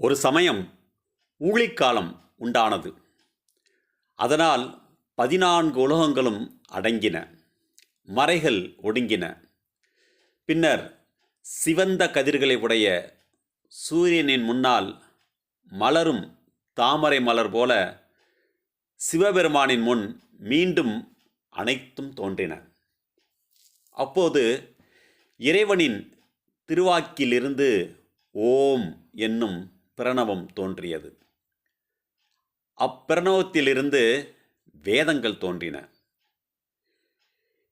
ஒரு சமயம் ஊழிக்காலம் உண்டானது. அதனால் பதினான்கு உலகங்களும் அடங்கின மறைகள் ஒடுங்கின. பின்னர் சிவந்த கதிர்களை உடைய சூரியனின் முன்னால் மலரும் தாமரை மலர் போல சிவபெருமானின் முன் மீண்டும் அனைத்தும் தோன்றின. அப்போது இறைவனின் திருவாக்கிலிருந்து ஓம் என்னும் பிரணவம் தோன்றியது. அப்பிரணவத்திலிருந்து வேதங்கள் தோன்றின.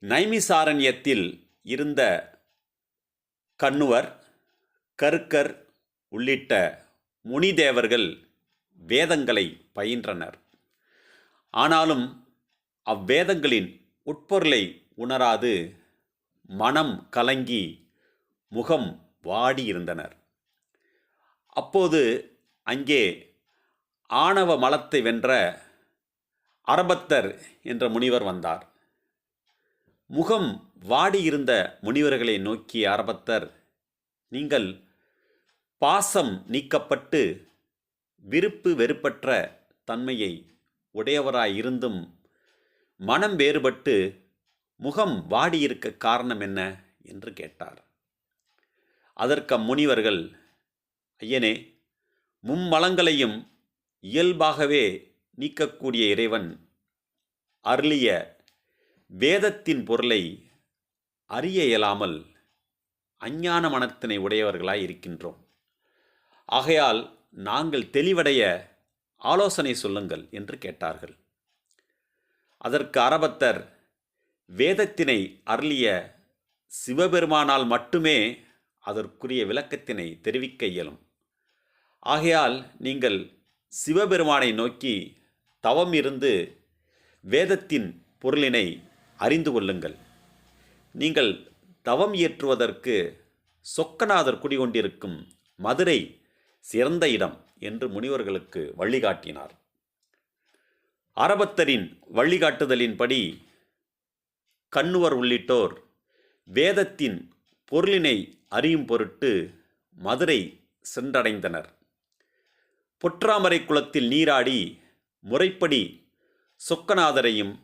நைமிசாரண்யத்தில் இருந்த கண்ணுவர் கருக்கர் உள்ளிட்ட முனிதேவர்கள் வேதங்களை பயின்றனர். ஆனாலும் அவ்வேதங்களின் உட்பொருளை உணராது மனம் கலங்கி முகம் வாடியிருந்தனர். அப்போது அங்கே ஆணவ மலத்தை வென்ற அரபத்தர் என்ற முனிவர் வந்தார். முகம் வாடியிருந்த முனிவர்களை நோக்கிய அரபத்தர் நீங்கள் பாசம் நீக்கப்பட்டு விருப்பு வெறுப்பற்ற தன்மையை உடையவராயிருந்தும் மனம் வேறுபட்டு முகம் வாடியிருக்க காரணம் என்ன? என்று கேட்டார். அதற்கு முனிவர்கள் ஐயனே மும்மலங்களையும் இயல்பாகவே நீக்கக்கூடிய இறைவன் அருளிய வேதத்தின் பொருளை அறிய இயலாமல் அஞ்ஞான மனத்தினை உடையவர்களாய் இருக்கின்றோம். ஆகையால் நாங்கள் தெளிவடைய ஆலோசனை சொல்லுங்கள் என்று கேட்டார்கள். அதற்கு அரபத்தர் வேதத்தினை அருளிய சிவபெருமானால் மட்டுமே அதற்குரிய விளக்கத்தினை தெரிவிக்க இயலும். ஆகையால் நீங்கள் சிவபெருமானை நோக்கி தவம் இருந்து வேதத்தின் பொருளினை அறிந்து கொள்ளுங்கள். நீங்கள் தவம் இயற்றுவதற்கு சொக்கநாதர் குடிகொண்டிருக்கும் மதுரை சிறந்த இடம் என்று முனிவர்களுக்கு வழிகாட்டினார். அரபத்தரின் வழிகாட்டுதலின்படி கண்ணுவர் உள்ளிட்டோர் வேதத்தின் பொருளினை அறியும் பொருட்டு மதுரை சென்றடைந்தனர். பொற்றாமரை குளத்தில் நீராடி முறைப்படி சொக்கநாதரையும்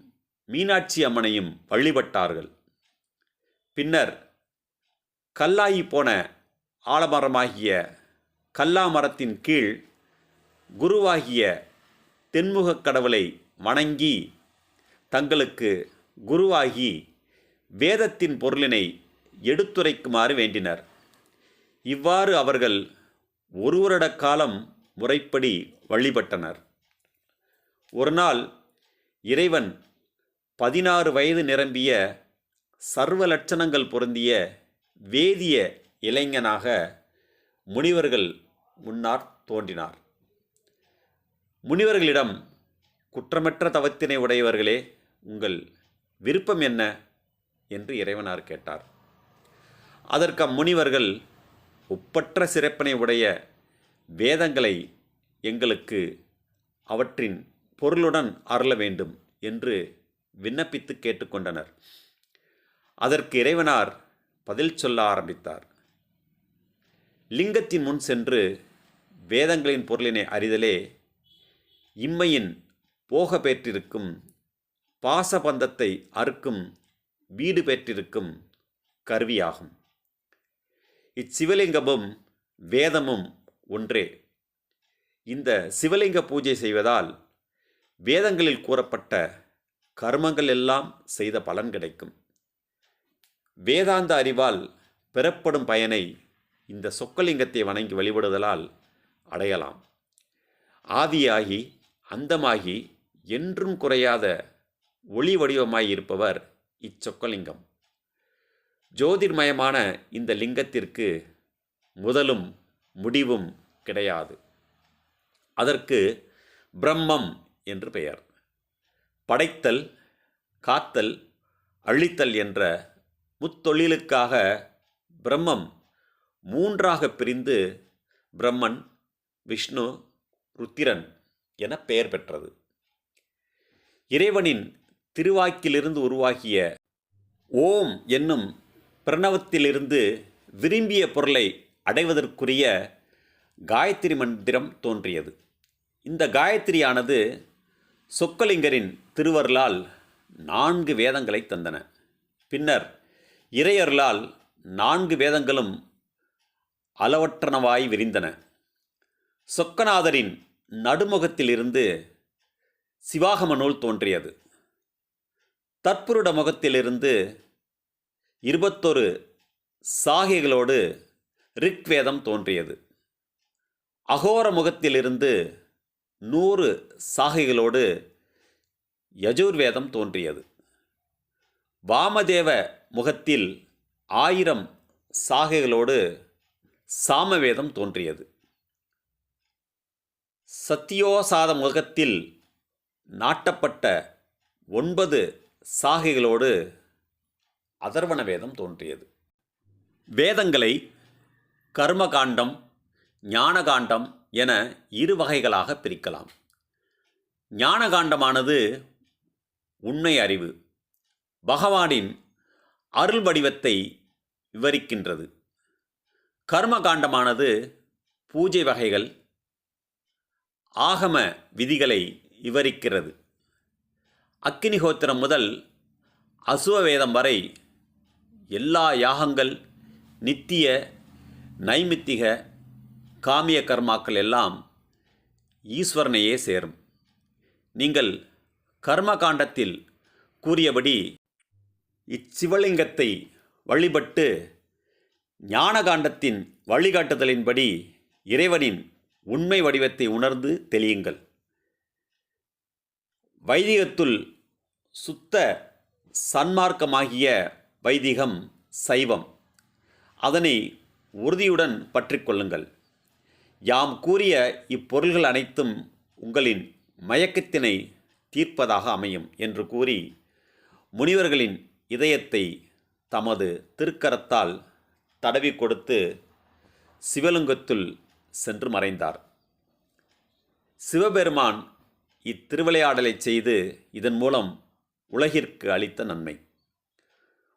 மீனாட்சி அம்மனையும் வழிபட்டார்கள். பின்னர் கல்லாயி போன ஆலமரமாகிய கல்லாமரத்தின் கீழ் குருவாகிய தென்முகக் கடவுளை வணங்கி தங்களுக்கு குருவாகி வேதத்தின் பொருளினை எடுத்துரைக்குமாறு வேண்டினர். இவ்வாறு அவர்கள் ஒரு வருட காலம் முறைப்படி வழிபட்டனர். ஒரு நாள் இறைவன் பதினாறு வயது நிரம்பிய சர்வ லட்சணங்கள் பொருந்திய வேதிய இளைஞனாக முனிவர்கள் முன்னார் தோன்றினார். முனிவர்களிடம் குற்றமற்ற தவத்தினை உடையவர்களே உங்கள் விருப்பம் என்ன? என்று இறைவனார் கேட்டார். அதற்கு அம்முனிவர்கள் ஒப்பற்ற சிறப்பினை உடைய வேதங்களை எங்களுக்கு அவற்றின் பொருளுடன் அருள வேண்டும் என்று விண்ணப்பித்து கேட்டுக்கொண்டனர். அதற்கு இறைவனார் பதில் சொல்ல ஆரம்பித்தார். லிங்கத்தின் முன் சென்று வேதங்களின் பொருளினை அறிதலே இம்மையின் போக பெற்றிருக்கும் பாசபந்தத்தை அறுக்கும் வீடு பெற்றிருக்கும் கருவியாகும். இச்சிவலிங்கமும் வேதமும் ஒன்றே இந்த சிவலிங்க பூஜை செய்வதால் வேதங்களில் கூறப்பட்ட கர்மங்கள் எல்லாம் செய்த பலன் கிடைக்கும். வேதாந்த அறிவால் பெறப்படும் பயனை இந்த சொக்கலிங்கத்தை வணங்கி வழிபடுதலால் அடையலாம். ஆதியாகி அந்தமாகி என்றும் குறையாத ஒளி வடிவமாய் இருப்பவர் இச்சொக்கலிங்கம். ஜோதிர்மயமான இந்த லிங்கத்திற்கு முதலும் முடிவும் கிடையாது. அதற்கு பிரம்மம் என்று பெயர். படைத்தல் காத்தல் அழித்தல் என்ற முத்தொழிலுக்காக பிரம்மம் மூன்றாக பிரிந்து பிரம்மன் விஷ்ணு ருத்திரன் என பெயர் பெற்றது. இறைவனின் திருவாக்கிலிருந்து உருவாகிய ஓம் என்னும் பிரணவத்திலிருந்து விரும்பிய பொருளை அடைவதற்குரிய காயத்ரி மந்திரம் தோன்றியது. இந்த காயத்ரியானது சொக்கலிங்கரின் திருவருளால் நான்கு வேதங்களை தந்தன. பின்னர் இறையருளால் நான்கு வேதங்களும் அளவற்றனவாய் விரிந்தன. சொக்கநாதரின் நடுமுகத்திலிருந்து சிவாகம நூல் தோன்றியது. தற்புருட முகத்திலிருந்து இருபத்தொரு சாகைகளோடு ரிக்வேதம் தோன்றியது. அகோர முகத்திலிருந்து நூறு சாகைகளோடு யஜுர்வேதம் தோன்றியது. வாமதேவ முகத்தில் ஆயிரம் சாகைகளோடு சாமவேதம் தோன்றியது. சத்தியோசாத முகத்தில் நாட்டப்பட்ட ஒன்பது சாகைகளோடு அதர்வண வேதம் தோன்றியது. வேதங்களை கர்மகாண்டம் ஞானகாண்டம் என இரு வகைகளாக பிரிக்கலாம். ஞானகாண்டமானது உண்மை அறிவு பகவானின் அருள் வடிவத்தை விவரிக்கின்றது. கர்மகாண்டமானது பூஜை வகைகள் ஆகம விதிகளை விவரிக்கிறது. அக்கினிஹோத்திரம் முதல் அசுவவேதம் வரை எல்லா யாகங்கள் நித்திய நைமித்திக காமிய கர்மாக்கள் எல்லாம் ஈஸ்வரனையே சேரும். நீங்கள் கர்மகாண்டத்தில் கூறியபடி இச்சிவலிங்கத்தை வழிபட்டு ஞானகாண்டத்தின் வழிகாட்டுதலின்படி இறைவனின் உண்மை வடிவத்தை உணர்ந்து தெளியுங்கள். வைதிகத்துள் சுத்த சன்மார்க்கமாகிய வைதிகம் சைவம். அதனை உறுதியுடன் பற்றிக்கொள்ளுங்கள் யாம் கூறிய இப்பொருள்கள் அனைத்தும் உங்களின் மயக்கத்தினை தீர்ப்பதாக அமையும் என்று கூறி முனிவர்களின் இதயத்தை தமது திருக்கரத்தால் தடவி கொடுத்து சிவலிங்கத்துள் சென்று மறைந்தார். சிவபெருமான் இத்திருவிளையாடலைச் செய்து இதன் மூலம் உலகிற்கு அளித்த நன்மை.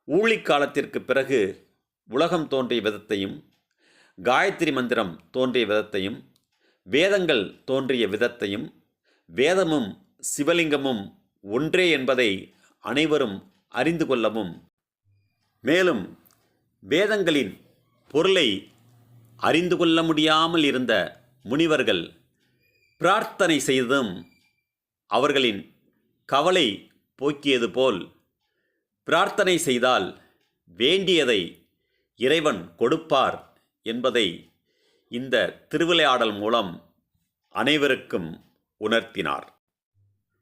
ஊழிக் காலத்திற்கு பிறகு உலகம் தோன்றிய விதத்தையும் காயத்ரி மந்திரம் தோன்றிய விதத்தையும் வேதங்கள் தோன்றிய விதத்தையும் வேதமும் சிவலிங்கமும் ஒன்றே என்பதை அனைவரும் அறிந்து கொள்ளவும். மேலும் வேதங்களின் பொருளை அறிந்து கொள்ள முடியாமல் இருந்த முனிவர்கள் பிரார்த்தனை செய்ததும் அவர்களின் கவலை போக்கியது போல் பிரார்த்தனை செய்தால் வேண்டியதை இறைவன் கொடுப்பார். என்பதை இந்த திருவிளையாடல் மூலம் அனைவருக்கும் உணர்த்தினார்.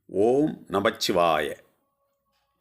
ஓம் நமச்சிவாய.